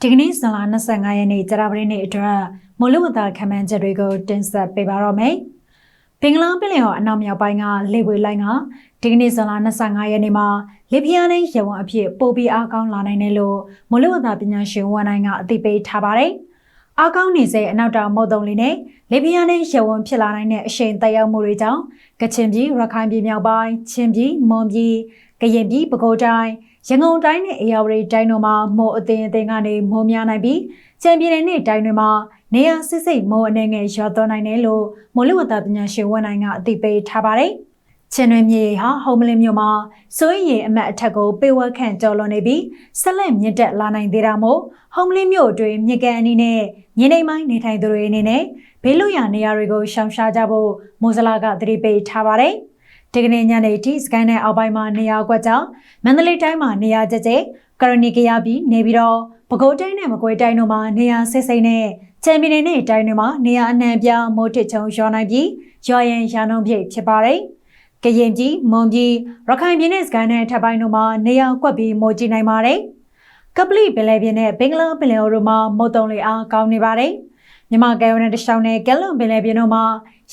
ဒီကနေ့ဇန်လ25ရက်နေ့ကြာသပတေးနေ့အတွက်မလူဝတာခံမှန်းချက်တွေကိုတင်ဆက်ပေးပါတော့မယ်။ဘင်္ဂလားပင်လယ်ော်အနောက်မြောက်ပိုင်းကလေပွေလိုင်းကဒီကနေ့ဇန်လ25ရက်နေ့မှာလေပြင်းနဲ့ရေဝန်အဖြစ်ပိုပြီးအားကောင်းလာနိုင်တယ်လို့မလူဝတာပညာရှင်ဝန်နိုင်ကအသိပေးထားပါတယ်။ အားကောင်းနေစေအနောက်တောင်မုတ်တုံလေးနဲ့လေပြင်းနဲ့ရေဝန်ဖြစ်လာနိုင်တဲ့အရှိန်တက်ရောက်မှုတွေကြောင့်ကချင်ပြည်ရခိုင်ပြည်မြောက်ပိုင်းချင်းပြည်မွန်ပြည်ကရင်ပြည်ပဲခူးတိုင်းရန်ကုန်တိုင်းနဲ့အေရဝတီတိုင်းတို့မှာမိုးအသင်အသင်ကနေမိုးများနိုင်ပြီးချန်ပြည်နယ်နဲ့တိုင်းတွေမှာနေရာစစ်စိတ်မိုးအနေငယ်ရွာသွန်းနိုင်တယ်လို့မိုးလေဝသပညာရှင်ဝန်နိုင်ကအသိပေးထားပါတယ်။ ချင်းတွင်မြေဟာဟုံမလင်းမြို့မှာစိုးရိမ်အမတ်အထက်ကိုပေဝက်ခန့်ကျော်လွန်နေပြီးဆက်လက်မြင့်တက်လာနိုင်သေးတာမို့ဟုံမလင်းမြို့အတွင်းမြေကန်အနီးနဲ့မြေနေမိုင်းနေထိုင်သူတွေအနေနဲ့ဘေးလွတ်ရာနေရာတွေကိုရှောင်ရှားကြဖို့မိုးစလာကသတိပေးထားပါတယ်။ဒီကနေ့ညနေထိစကိုင်းနဲ့အောက်ပိုင်းမှာနေရာကွက်ကြောင့်မန္တလေးတိုင်းမှာနေရာကျကျကရဏီကရပြီးနေပြီးတော့ပဲခူးတိုင်းနဲ့မကွေးတိုင်းတို့မှာနေရာဆိတ်ဆိတ်နဲ့ချန်ပီယံနဲ့တိုင်းတွေမှာနေရာအနှံ့ပြားမိုးထစ်ချုံရွာနိုင်ပြီးရွာရင်ရာနှုန်းပြည့်ဖြစ်ပါတယ်။ ကရင်ပြည်မွန်ပြည်ရခိုင်ပြည်နဲ့စကိုင်းနဲ့ထပ်ပိုင်းတို့မှာနေရာကွက်ပြီးမိုးကြီးနိုင်ပါတယ်။ကပလီပင်လယ်ပြင်နဲ့ဘင်္ဂလားပင်လယ်အော်တို့မှာမုတ်တုံလေအားကောင်းနေပါတယ်။မြန်မာကဲဝနဲ့တခြားနဲ့ကဲလွန်ပင်လယ်ပြင်တို့မှာ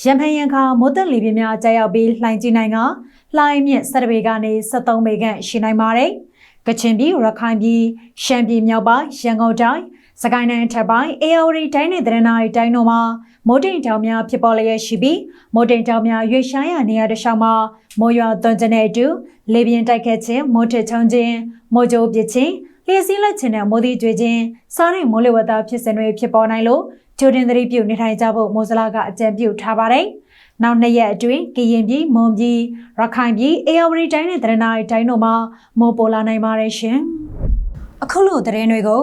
ရံဖန်ရံခါမိုးတက်လေပြင်းများကြာရောက်ပြီးလှိုင်ကြီးနိုင်ကလှိုင်းမြင့်စက်တပေကနေ73ပေခန့်ရှိနိုင်ပါတယ်။ကချင်ပြည်ရခိုင်ပြည်ရှမ်းပြည်မြောက်ပိုင်းရန်ကုန်တိုင်း စကိုင်းတိုင်းထပ်ပိုင်းအေရဝတီတိုင်းနဲ့တရနာရီတိုင်းတို့မှာမိုးတိမ်တောင်များဖြစ်ပေါ်လျက်ရှိပြီးမိုးတိမ်တောင်များရွေ့ရှားရနေရတဲ့ရှောင်းမှာမိုးရွာသွန်းခြင်းတဲ့အတူလေပြင်းတိုက်ခတ်ခြင်းမိုးထစ်ချုံခြင်းမိုးကြိုးပစ်ခြင်းလျှက်စီးလက်ခြင်းနဲ့မိုးသီးကျွေးခြင်းစားတဲ့မိုးလေဝသဖြစ်စဉ်တွေဖြစ်ပေါ်နိုင်လို့ဂျိုတင်သတိပြုနေထိုင်ကြဖို့မိုးစလာကအကြံပြုထားပါတယ်။နောက်နှစ်ရက်အတွင်းကရင်ပြည်မွန်ပြည်ရခိုင်ပြည်အေရဝတီတိုင်းနဲ့တရနာရီတိုင်းတို့မှာမိုးပေါ်လာနိုင်ပါတယ်ရှင်။အခုလိုသတင်းတွေကို